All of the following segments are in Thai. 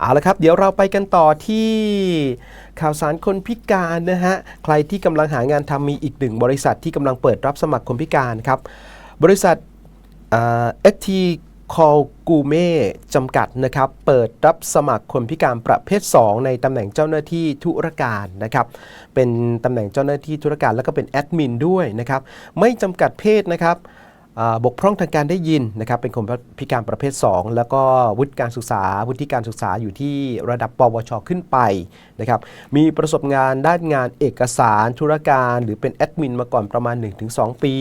เอาละครับ เดี๋ยวเราไปกันต่อที่ข่าวสารคนพิการนะฮะ ใครที่กำลังหางานทำมีอีกหนึ่งบริษัทที่กำลังเปิดรับสมัครคนพิการครับ บริษัทเอทีคอลกูเม่จำกัดนะครับ เปิดรับสมัครคนพิการประเภท 2 ในตำแหน่งเจ้าหน้าที่ธุรการนะครับ เป็นตำแหน่งเจ้าหน้าที่ธุรการแล้วก็เป็นแอดมินด้วยนะครับ ไม่จำกัดเพศนะครับ บกพร่องทางการได้ยินนะครับเป็นคนพิการประเภท 2 แล้วก็วุฒิการศึกษา วุฒิการศึกษาอยู่ที่ระดับปวช ขึ้นไปนะครับมีประสบงานด้านงานเอกสารธุรการ หรือเป็นแอดมินมาก่อนประมาณ 1-2 ปี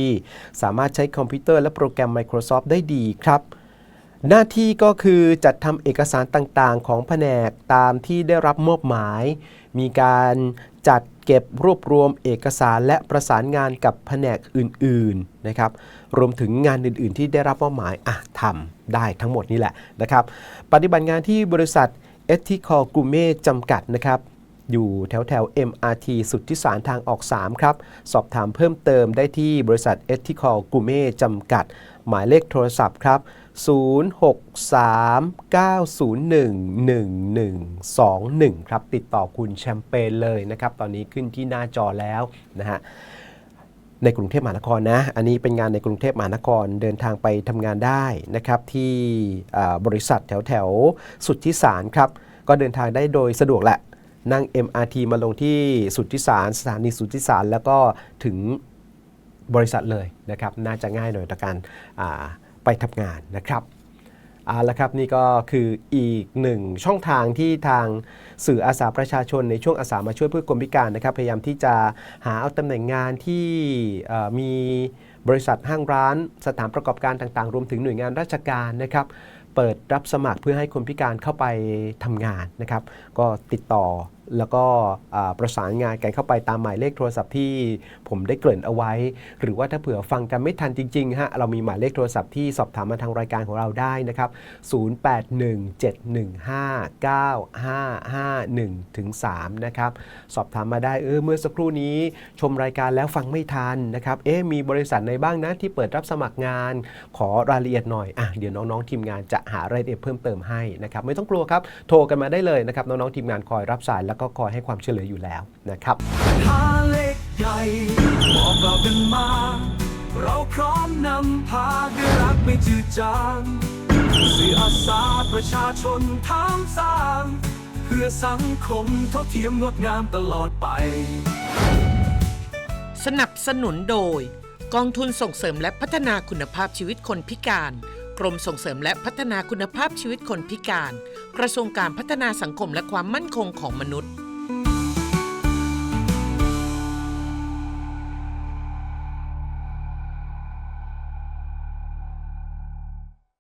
สามารถใช้คอมพิวเตอร์และโปรแกรม Microsoft ได้ดีครับหน้าที่ก็คือจัดทำเอกสารต่างๆ ของแผนกตามที่ได้รับมอบหมาย มีการ จัดเก็บรวบรวมเอกสารและประสานงานกับแผนกอื่นๆนะครับ รวมถึงงานอื่นๆ ที่ได้รับมอบหมายอะทำได้ทั้งหมดนี่แหละนะครับ ปฏิบัติงานที่บริษัท e t h i c a l g o u r m e t จำกัดนะครับ อยู่แถวแถว MRT สุดที่สารทางออก 3 ครับ สอบถามเพิ่มเติมได้ที่บริษัท e t h i c a l g o u r m e t จำกัด หมายเลขโทรศัพท์ครับ 0639011121 ครับ ติดต่อคุณแชมเปญเลยนะครับ ตอนนี้ขึ้นที่หน้าจอแล้วนะฮะในกรุงเทพมหานครนะ อันนี้เป็นงานในกรุงเทพมหานครเดินทางไปทำงานได้นะครับ ที่บริษัทแถวแถวสุดทธิสารครับ ก็เดินทางได้โดยสะดวกแหละ นั่ง MRT มาลงที่สุทธิสารสถานีสุทธิสารแล้วก็ถึงบริษัทเลยนะครับ น่าจะง่ายหน่อยต่อการไปทำงานนะครับเอาละครับนี่ก็คืออีกหนึ่งช่องทางที่ทางสื่ออาสาประชาชนในช่วงอาสามาช่วยเพื่อคนพิการนะครับ พยายามที่จะหาเอาตำแหน่งงานที่มีบริษัทห้างร้าน สถานประกอบการต่างๆ รวมถึงหน่วยงานราชการนะครับ เปิดรับสมัครเพื่อให้คนพิการเข้าไปทำงานนะครับ ก็ติดต่อ แล้วก็ประสานงานกันเข้าไปตามหมายเลขโทรศัพท์ที่ผมได้เกริ่นเอาไว้ หรือว่าถ้าเผื่อฟังกันไม่ทันจริงๆฮะเรามีหมายเลขโทรศัพท์ที่สอบถามมาทางรายการของเราได้นะครับ 0817159551ถึง3นะครับสอบถามมาได้เออเมื่อสักครู่นี้ชมรายการแล้วฟังไม่ทันนะครับเอ๊มีบริษัทไหนบ้างนะที่เปิดรับสมัครงาน ขอรายละเอียดหน่อยอะเดี๋ยวน้องๆทีมงานจะหารายละเอียดเพิ่มเติมให้นะครับไม่ต้องกลัวครับโทรกันมาได้เลยนะครับน้องๆทีมงานคอยรับสายแล้วก็คอยให้ความช่วยเหลืออยู่แล้วนะครับหาเล็กใหญ่บอกเรากันมาเราพร้อมนำพาด้วยรักไม่จืดจางสื่ออาสาประชาชนทางสร้าง เพื่อสังคมเท่าเทียมงดงามตลอดไป สนับสนุนโดย กองทุนส่งเสริมและพัฒนาคุณภาพชีวิตคนพิการ กรมส่งเสริมและพัฒนาคุณภาพชีวิตคนพิการ กระทรวงการพัฒนาสังคมและความมั่นคงของมนุษย์